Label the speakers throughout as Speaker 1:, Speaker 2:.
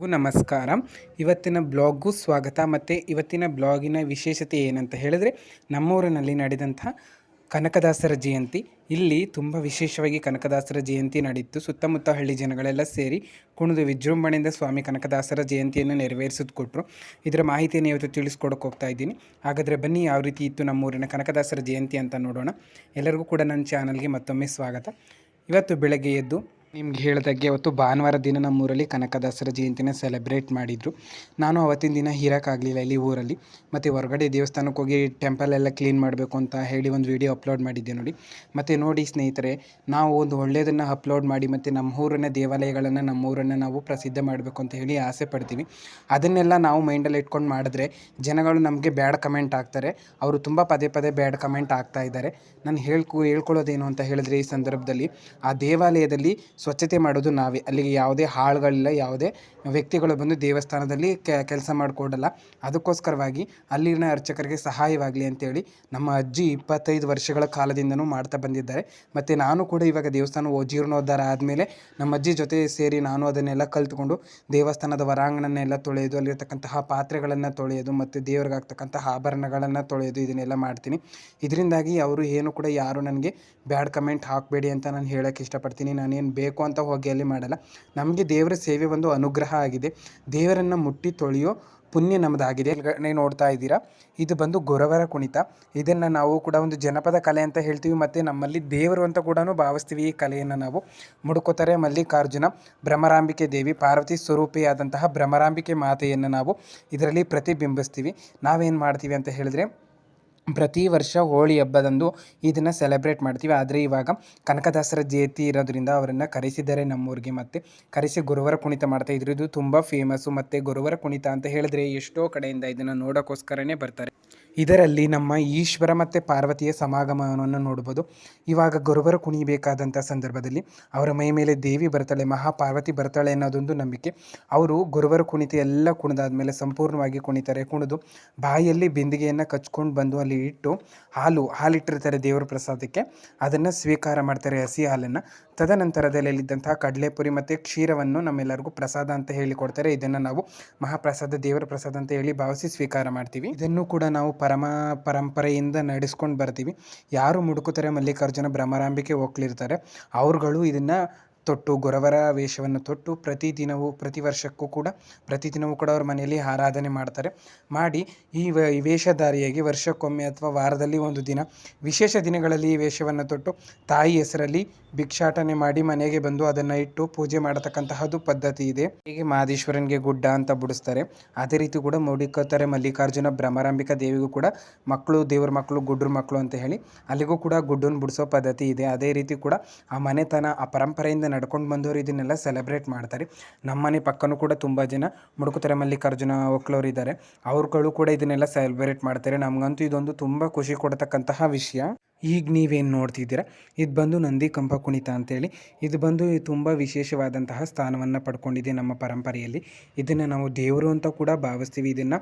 Speaker 1: ಎಲ್ರಿಗೂ ನಮಸ್ಕಾರ. ಇವತ್ತಿನ ಬ್ಲಾಗ್ಗೂ ಸ್ವಾಗತ. ಮತ್ತು ಇವತ್ತಿನ ಬ್ಲಾಗಿನ ವಿಶೇಷತೆ ಏನಂತ ಹೇಳಿದ್ರೆ, ನಮ್ಮೂರಿನಲ್ಲಿ ನಡೆದಂಥ ಕನಕದಾಸರ ಜಯಂತಿ. ಇಲ್ಲಿ ತುಂಬ ವಿಶೇಷವಾಗಿ ಕನಕದಾಸರ ಜಯಂತಿ ನಡೆಯಿತು ಸುತ್ತಮುತ್ತ ಹಳ್ಳಿ ಜನಗಳೆಲ್ಲ ಸೇರಿ ಕುಣಿದು ವಿಜೃಂಭಣೆಯಿಂದ ಸ್ವಾಮಿ ಕನಕದಾಸರ ಜಯಂತಿಯನ್ನು ನೆರವೇರಿಸಿದ್ ಕೊಟ್ಟರು ಇದರ ಮಾಹಿತಿಯನ್ನು ಇವತ್ತು ತಿಳಿಸ್ಕೊಡಕ್ಕೆ ಹೋಗ್ತಾ ಇದ್ದೀನಿ. ಹಾಗಾದರೆ ಬನ್ನಿ ಯಾವ ರೀತಿ ಇತ್ತು ನಮ್ಮೂರಿನ ಕನಕದಾಸರ ಜಯಂತಿ ಅಂತ ನೋಡೋಣ. ಎಲ್ಲರಿಗೂ ಕೂಡ ನನ್ನ ಚಾನಲ್ಗೆ ಮತ್ತೊಮ್ಮೆ ಸ್ವಾಗತ. ಇವತ್ತು ಬೆಳಗ್ಗೆ ಎದ್ದು ನಿಮ್ಗೆ ಹೇಳ್ದಾಗೆ ಅವತ್ತು ಭಾನುವಾರ ದಿನ ನಮ್ಮೂರಲ್ಲಿ ಕನಕದಾಸರ ಜಯಂತಿನ ಸೆಲೆಬ್ರೇಟ್ ಮಾಡಿದರು. ನಾನು ಅವತ್ತಿನ ದಿನ ಇರೋಕ್ಕಾಗಲಿಲ್ಲ ಇಲ್ಲಿ ಊರಲ್ಲಿ. ಮತ್ತು ಹೊರಗಡೆ ದೇವಸ್ಥಾನಕ್ಕೆ ಹೋಗಿ ಟೆಂಪಲ್ ಎಲ್ಲ ಕ್ಲೀನ್ ಮಾಡಬೇಕು ಅಂತ ಹೇಳಿ ಒಂದು ವಿಡಿಯೋ ಅಪ್ಲೋಡ್ ಮಾಡಿದ್ದೆ ನೋಡಿ. ಮತ್ತು ನೋಡಿ ಸ್ನೇಹಿತರೆ, ನಾವು ಒಂದು ಒಳ್ಳೆಯದನ್ನು ಅಪ್ಲೋಡ್ ಮಾಡಿ ಮತ್ತು ನಮ್ಮ ಊರಿನ ದೇವಾಲಯಗಳನ್ನು ನಮ್ಮ ಊರನ್ನು ನಾವು ಪ್ರಸಿದ್ಧ ಮಾಡಬೇಕು ಅಂತ ಹೇಳಿ ಆಸೆ ಪಡ್ತೀವಿ. ಅದನ್ನೆಲ್ಲ ನಾವು ಮೈಂಡಲ್ಲಿ ಇಟ್ಕೊಂಡು ಮಾಡಿದ್ರೆ ಜನಗಳು ನಮಗೆ ಬ್ಯಾಡ್ ಕಮೆಂಟ್ ಹಾಕ್ತಾರೆ. ಅವರು ತುಂಬ ಪದೇ ಪದೇ ಬ್ಯಾಡ್ ಕಮೆಂಟ್ ಆಗ್ತಾ ಇದ್ದಾರೆ. ನಾನು ಹೇಳ್ಕೊ, ಹೇಳ್ಕೊಳ್ಳೋದೇನು ಅಂತ ಹೇಳಿದ್ರೆ ಈ ಸಂದರ್ಭದಲ್ಲಿ ಆ ದೇವಾಲಯದಲ್ಲಿ ಸ್ವಚ್ಛತೆ ಮಾಡೋದು ನಾವೇ. ಅಲ್ಲಿಗೆ ಯಾವುದೇ ಹಾಳುಗಳಿಲ್ಲ, ಯಾವುದೇ ವ್ಯಕ್ತಿಗಳು ಬಂದು ದೇವಸ್ಥಾನದಲ್ಲಿ ಕೆಲಸ ಮಾಡಿಕೊಡಲ್ಲ. ಅದಕ್ಕೋಸ್ಕರವಾಗಿ ಅಲ್ಲಿನ ಅರ್ಚಕರಿಗೆ ಸಹಾಯವಾಗಲಿ ಅಂತೇಳಿ ನಮ್ಮ ಅಜ್ಜಿ ಇಪ್ಪತ್ತೈದು ವರ್ಷಗಳ ಕಾಲದಿಂದನೂ ಮಾಡ್ತಾ ಬಂದಿದ್ದಾರೆ. ಮತ್ತು ನಾನು ಕೂಡ ಇವಾಗ ದೇವಸ್ಥಾನ ಜೀರ್ಣೋದ್ಧಾರ ಆದಮೇಲೆ ನಮ್ಮ ಅಜ್ಜಿ ಜೊತೆ ಸೇರಿ ನಾನು ಅದನ್ನೆಲ್ಲ ಕಲ್ತ್ಕೊಂಡು ದೇವಸ್ಥಾನದ ಹೊರಾಂಗಣನೆಲ್ಲ ತೊಳೆಯೋದು ಅಲ್ಲಿರ್ತಕ್ಕಂತಹ ಪಾತ್ರೆಗಳನ್ನು ತೊಳೆಯೋದು ಮತ್ತು ದೇವ್ರಿಗೆ ಆಗ್ತಕ್ಕಂತಹ ಆಭರಣಗಳನ್ನು ತೊಳೆಯೋದು ಇದನ್ನೆಲ್ಲ ಮಾಡ್ತೀನಿ. ಇದರಿಂದಾಗಿ ಅವರು ಏನು ಕೂಡ ಯಾರು ನನಗೆ ಬ್ಯಾಡ್ ಕಮೆಂಟ್ ಹಾಕಬೇಡಿ ಅಂತ ನಾನು ಹೇಳೋಕ್ಕೆ ಇಷ್ಟಪಡ್ತೀನಿ. ನಾನೇನು ಬೇಕು ಅಂತ ಹೋಗಿ ಅಲ್ಲಿ ಮಾಡಲ್ಲ. ನಮಗೆ ದೇವರ ಸೇವೆ ಒಂದು ಅನುಗ್ರಹ ಆಗಿದೆ. ದೇವರನ್ನು ಮುಟ್ಟಿ ತೊಳೆಯೋ ಪುಣ್ಯ ನಮ್ಮದಾಗಿದೆ ನೀವು ನೋಡ್ತಾ ಇದ್ದೀರಾ? ಇದು ಬಂದು ಗೊರವರ ಕುಣಿತ. ಇದನ್ನು ನಾವು ಕೂಡ ಒಂದು ಜನಪದ ಕಲೆ ಅಂತ ಹೇಳ್ತೀವಿ ಮತ್ತು ನಮ್ಮಲ್ಲಿ ದೇವರು ಅಂತ ಕೂಡ ಭಾವಿಸ್ತೀವಿ ಈ ಕಲೆಯನ್ನು ನಾವು. ಮುಡುಕೋತಾರೆ ಮಲ್ಲಿಕಾರ್ಜುನ, ಭ್ರಮರಾಂಬಿಕೆ ದೇವಿ, ಪಾರ್ವತಿ ಸ್ವರೂಪಿಯಾದಂತಹ ಭ್ರಮರಾಂಬಿಕೆ ಮಾತೆಯನ್ನು ನಾವು ಇದರಲ್ಲಿ ಪ್ರತಿಬಿಂಬಿಸ್ತೀವಿ. ನಾವೇನು ಮಾಡ್ತೀವಿ ಅಂತ ಹೇಳಿದ್ರೆ ಪ್ರತಿ ವರ್ಷ ಹೋಳಿ ಹಬ್ಬದಂದು ಇದನ್ನು ಸೆಲೆಬ್ರೇಟ್ ಮಾಡ್ತೀವಿ. ಆದರೆ ಇವಾಗ ಕನಕದಾಸರ ಜಯಂತಿ ಇರೋದ್ರಿಂದ ಅವರನ್ನು ಕರೆಸಿದ್ದಾರೆ ನಮ್ಮೂರಿಗೆ ಮತ್ತು. ಕರೆಸಿ ಗುರುವಾರ ಕುಣಿತ ಮಾಡ್ತಾ ಇದ್ರು. ಇದು ತುಂಬ ಫೇಮಸ್ಸು ಮತ್ತು ಗುರುವಾರ ಕುಣಿತ ಅಂತ ಹೇಳಿದ್ರೆ ಎಷ್ಟೋ ಕಡೆಯಿಂದ ಇದನ್ನು ನೋಡೋಕ್ಕೋಸ್ಕರನೇ ಬರ್ತಾರೆ. ಇದರಲ್ಲಿ ನಮ್ಮ ಈಶ್ವರ ಮತ್ತು ಪಾರ್ವತಿಯ ಸಮಾಗಮವನ್ನು ನೋಡ್ಬೋದು. ಇವಾಗ ಗುರುವರು ಕುಣಿಬೇಕಾದಂಥ ಸಂದರ್ಭದಲ್ಲಿ ಅವರ ಮೈ ಮೇಲೆ ದೇವಿ ಬರ್ತಾಳೆ ಮಹಾಪಾರ್ವತಿ ಬರ್ತಾಳೆ ಅನ್ನೋದೊಂದು ನಂಬಿಕೆ. ಅವರು ಗುರುವರು ಕುಣಿತ ಎಲ್ಲ ಕುಣಿದಾದ್ಮೇಲೆ ಸಂಪೂರ್ಣವಾಗಿ ಕುಣಿತಾರೆ. ಕುಣಿದು ಬಾಯಲ್ಲಿ ಬಿಂದಿಗೆಯನ್ನು ಕಚ್ಕೊಂಡು ಬಂದು ಅಲ್ಲಿ ಇಟ್ಟು ಹಾಲು, ಹಾಲಿಟ್ಟಿರ್ತಾರೆ ದೇವರ ಪ್ರಸಾದಕ್ಕೆ. ಅದನ್ನು ಸ್ವೀಕಾರ ಮಾಡ್ತಾರೆ ಹಸಿ ಹಾಲನ್ನು. ತದನಂತರದಲ್ಲಿದ್ದಂತಹ ಕಡಲೆಪುರಿ ಮತ್ತು ಕ್ಷೀರವನ್ನು ನಮ್ಮೆಲ್ಲರಿಗೂ ಪ್ರಸಾದ ಅಂತ ಹೇಳಿ ಕೊಡ್ತಾರೆ. ಇದನ್ನು ನಾವು ಮಹಾಪ್ರಸಾದ, ದೇವರ ಪ್ರಸಾದ ಅಂತ ಹೇಳಿ ಭಾವಿಸಿ ಸ್ವೀಕಾರ ಮಾಡ್ತೀವಿ. ಇದನ್ನು ಕೂಡ ನಾವು ಪರಮ ಪರಂಪರೆಯಿಂದ ನಡೆಸ್ಕೊಂಡು ಬರ್ತೀವಿ. ಯಾರು ಮುಡುಕುತ್ತಾರೆ ಮಲ್ಲಿಕಾರ್ಜುನ ಭ್ರಮರಾಂಬಿಕೆ ಹೋಗ್ಲಿರ್ತಾರೆ ಅವ್ರುಗಳು ಇದನ್ನು ತೊಟ್ಟು ಗೊರವರ ವೇಷವನ್ನು ತೊಟ್ಟು ಪ್ರತಿದಿನವೂ ಪ್ರತಿ ವರ್ಷಕ್ಕೂ ಕೂಡ ಪ್ರತಿದಿನವೂ ಕೂಡ ಅವ್ರ ಮನೆಯಲ್ಲಿ ಆರಾಧನೆ ಮಾಡ್ತಾರೆ. ಮಾಡಿ ಈ ವೇಷಧಾರಿಯಾಗಿ ವರ್ಷಕ್ಕೊಮ್ಮೆ ಅಥವಾ ವಾರದಲ್ಲಿ ಒಂದು ದಿನ ವಿಶೇಷ ದಿನಗಳಲ್ಲಿ ಈ ವೇಷವನ್ನು ತೊಟ್ಟು ತಾಯಿ ಹೆಸರಲ್ಲಿ ಭಿಕ್ಷಾಟನೆ ಮಾಡಿ ಮನೆಗೆ ಬಂದು ಅದನ್ನು ಇಟ್ಟು ಪೂಜೆ ಮಾಡತಕ್ಕಂತಹದ್ದು ಪದ್ಧತಿ ಇದೆ. ಹೀಗೆ ಮಹದೇಶ್ವರನಿಗೆ ಗುಡ್ಡ ಅಂತ ಬಿಡಿಸ್ತಾರೆ. ಅದೇ ರೀತಿ ಕೂಡ ಮುಡಿಕೋತಾರೆ ಮಲ್ಲಿಕಾರ್ಜುನ ಭ್ರಮರಾಂಬಿಕಾ ದೇವಿಗೂ ಕೂಡ ಮಕ್ಕಳು, ದೇವ್ರ ಮಕ್ಕಳು ಗುಡ್ರ ಮಕ್ಕಳು ಅಂತ ಹೇಳಿ ಅಲ್ಲಿಗೂ ಕೂಡ ಗುಡ್ಡನ್ನು ಬಿಡಿಸೋ ಪದ್ಧತಿ ಇದೆ. ಅದೇ ರೀತಿ ಕೂಡ ಆ ಮನೆತನ, ಆ ಪರಂಪರೆಯಿಂದ ನಡ್ಕೊಂಡು ಬಂದವರು ಇದನ್ನೆಲ್ಲ ಸೆಲೆಬ್ರೇಟ್ ಮಾಡ್ತಾರೆ. ನಮ್ಮ ಮನೆ ಪಕ್ಕನೂ ಕೂಡ ತುಂಬ ಜನ ಮುಡುಕುತೆರೆ ಮಲ್ಲಿಕಾರ್ಜುನ ಒಕ್ಲವ್ರು ಇದ್ದಾರೆ ಅವ್ರುಗಳು ಕೂಡ ಇದನ್ನೆಲ್ಲ ಸೆಲೆಬ್ರೇಟ್ ಮಾಡ್ತಾರೆ. ನಮಗಂತೂ ಇದೊಂದು ತುಂಬ ಖುಷಿ ಕೊಡತಕ್ಕಂತಹ ವಿಷಯ. ಈಗ ನೀವೇನು ನೋಡ್ತಿದ್ದೀರಾ? ಇದು ಬಂದು ನಂದಿ ಕಂಬ ಕುಣಿತ ಅಂತೇಳಿ. ಇದು ಬಂದು ತುಂಬ ವಿಶೇಷವಾದಂತಹ ಸ್ಥಾನವನ್ನು ಪಡ್ಕೊಂಡಿದೆ ನಮ್ಮ ಪರಂಪರೆಯಲ್ಲಿ. ಇದನ್ನು ನಾವು ದೇವರು ಅಂತ ಕೂಡ ಭಾವಿಸ್ತೀವಿ. ಇದನ್ನು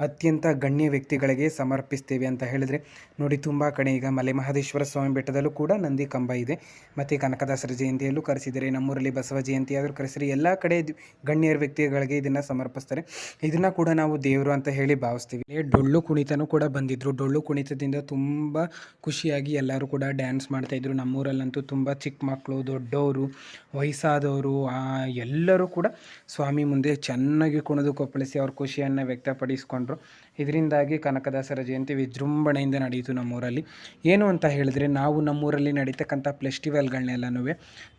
Speaker 1: ಅತ್ಯಂತ ಗಣ್ಯ ವ್ಯಕ್ತಿಗಳಿಗೆ ಸಮರ್ಪಿಸ್ತೇವೆ ಅಂತ ಹೇಳಿದ್ರೆ, ನೋಡಿ ತುಂಬ ಕಡೆ ಈಗ ಮಲೆ ಮಹದೇಶ್ವರ ಸ್ವಾಮಿ ಬೆಟ್ಟದಲ್ಲೂ ಕೂಡ ನಂದಿ ಕಂಬ ಇದೆ. ಮತ್ತು ಕನಕದಾಸರ ಜಯಂತಿಯಲ್ಲೂ ಕರೆಸಿದರೆ ನಮ್ಮೂರಲ್ಲಿ ಬಸವ ಜಯಂತಿ ಆದರೂ ಕರೆಸಿದರೆ ಎಲ್ಲ ಕಡೆ ಗಣ್ಯರ ವ್ಯಕ್ತಿಗಳಿಗೆ ಇದನ್ನು ಸಮರ್ಪಿಸ್ತಾರೆ. ಇದನ್ನು ಕೂಡ ನಾವು ದೇವರು ಅಂತ ಹೇಳಿ ಭಾವಿಸ್ತೀವಿ. ಡೊಳ್ಳು ಕುಣಿತನೂ ಕೂಡ ಬಂದಿದ್ದರು ಡೊಳ್ಳು ಕುಣಿತದಿಂದ ತುಂಬ ಖುಷಿಯಾಗಿ ಎಲ್ಲರೂ ಕೂಡ ಡ್ಯಾನ್ಸ್ ಮಾಡ್ತಾಯಿದ್ರು ನಮ್ಮೂರಲ್ಲಂತೂ ತುಂಬ ಚಿಕ್ಕ ಮಕ್ಕಳು ದೊಡ್ಡವರು ವಯಸ್ಸಾದವರು ಎಲ್ಲರೂ ಕೂಡ ಸ್ವಾಮಿ ಮುಂದೆ ಚೆನ್ನಾಗಿ ಕುಣಿದು ಕೊಪ್ಪಳಿಸಿ ಅವ್ರ ಖುಷಿಯನ್ನು ವ್ಯಕ್ತಪಡಿಸ್ಕೊಂಡ್ರು. ಇದರಿಂದಾಗಿ ಕನಕದಾಸರ ಜಯಂತಿ ವಿಜೃಂಭಣೆಯಿಂದ ನಡೆಯಿತು ನಮ್ಮೂರಲ್ಲಿ. ಏನು ಅಂತ ಹೇಳಿದ್ರೆ, ನಾವು ನಮ್ಮೂರಲ್ಲಿ ನಡೀತಕ್ಕಂಥ ಫೆಸ್ಟಿವಲ್ಗಳನ್ನೆಲ್ಲನೂ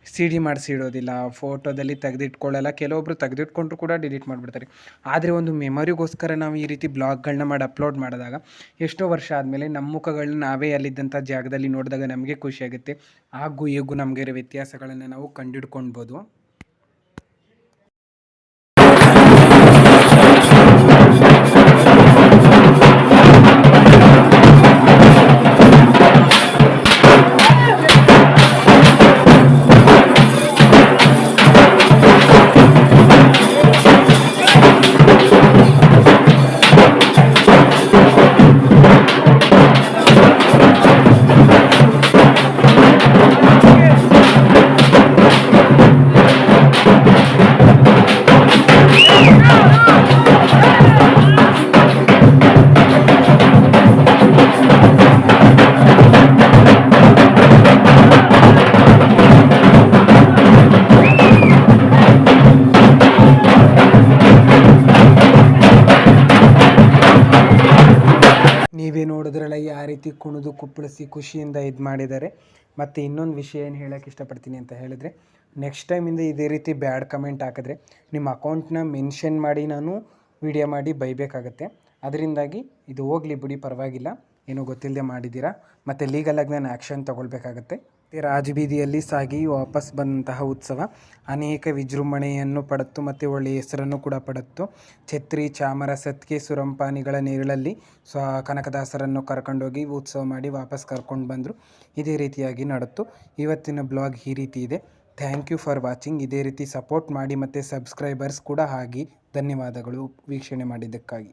Speaker 1: ಸಿ ಡಿ ಮಾಡಿಸಿ ಇಡೋದಿಲ್ಲ ಫೋಟೋದಲ್ಲಿ ತೆಗೆದಿಟ್ಕೊಳ್ಳಲ್ಲ ಕೆಲವೊಬ್ಬರು ತೆಗೆದಿಟ್ಕೊಂಡ್ರು ಕೂಡ ಡಿಲೀಟ್ ಮಾಡಿಬಿಡ್ತಾರೆ. ಆದರೆ ಒಂದು ಮೆಮೊರಿಗೋಸ್ಕರ ನಾವು ಈ ರೀತಿ ಬ್ಲಾಗ್ಗಳನ್ನ ಮಾಡಿ ಅಪ್ಲೋಡ್ ಮಾಡಿದಾಗ, ಎಷ್ಟೋ ವರ್ಷ ಆದಮೇಲೆ ನಮ್ಮ ಮುಖಗಳನ್ನ ನಾವೇ ಅಲ್ಲಿದ್ದಂಥ ಜಾಗದಲ್ಲಿ ನೋಡಿದಾಗ ನಮಗೆ ಖುಷಿಯಾಗುತ್ತೆ. ಹಾಗೂ ಈಗೂ ನಮಗೆ ವ್ಯತ್ಯಾಸಗಳನ್ನು ನಾವು ಕಂಡಿಡ್ಕೊಳ್ಬೋದು ರೀತಿ ಕುಣಿದು ಕುಪ್ಪಳಿಸಿ ಖುಷಿಯಿಂದ ಇದು ಮಾಡಿದ್ದಾರೆ. ಮತ್ತು ಇನ್ನೊಂದು ವಿಷಯ ಏನು ಹೇಳೋಕ್ಕೆ ಇಷ್ಟಪಡ್ತೀನಿ ಅಂತ ಹೇಳಿದ್ರೆ ನೆಕ್ಸ್ಟ್ ಟೈಮಿಂದ ಇದೇ ರೀತಿ ಬ್ಯಾಡ್ ಕಮೆಂಟ್ ಹಾಕಿದ್ರೆ ನಿಮ್ಮ ಅಕೌಂಟ್ನ ಮೆನ್ಷನ್ ಮಾಡಿ ನಾನು ವಿಡಿಯೋ ಮಾಡಿ ಬೈಬೇಕಾಗತ್ತೆ. ಅದರಿಂದಾಗಿ ಇದು ಹೋಗಲಿ ಬಿಡಿ, ಪರವಾಗಿಲ್ಲ. ಏನೂ ಗೊತ್ತಿಲ್ಲದೆ ಮಾಡಿದ್ದೀರಾ. ಮತ್ತು ಲೀಗಲಾಗಿ ನಾನು ಆ್ಯಕ್ಷನ್ ತೊಗೊಳ್ಬೇಕಾಗತ್ತೆ. ಮತ್ತು ರಾಜಬೀದಿಯಲ್ಲಿ ಸಾಗಿ ವಾಪಸ್ ಬಂದಂತಹ ಉತ್ಸವ. ಅನೇಕ ವಿಜೃಂಭಣೆಯನ್ನು ಪಡತ್ತು ಮತ್ತು ಒಳ್ಳೆಯ ಹೆಸರನ್ನು ಕೂಡ ಪಡತ್ತು. ಛತ್ರಿ, ಚಾಮರ, ಸತ್ಕೆ, ಸುರಂಪಾನಿಗಳ ನೆರಳಲ್ಲಿ ಸ್ವ ಕನಕದಾಸರನ್ನು ಕರ್ಕೊಂಡೋಗಿ ಉತ್ಸವ ಮಾಡಿ ವಾಪಸ್ ಕರ್ಕೊಂಡು ಬಂದರು. ಇದೇ ರೀತಿಯಾಗಿ ನಡೆತು ಇವತ್ತಿನ ಬ್ಲಾಗ್ ಈ ರೀತಿ ಇದೆ. Thank you for watching. ಇದೇ ರೀತಿ ಸಪೋರ್ಟ್ ಮಾಡಿ ಮತ್ತು ಸಬ್ಸ್ಕ್ರೈಬರ್ಸ್ ಕೂಡ ಆಗಿ ಧನ್ಯವಾದಗಳು. ವೀಕ್ಷಣೆ ಮಾಡಿದ್ದಕ್ಕಾಗಿ.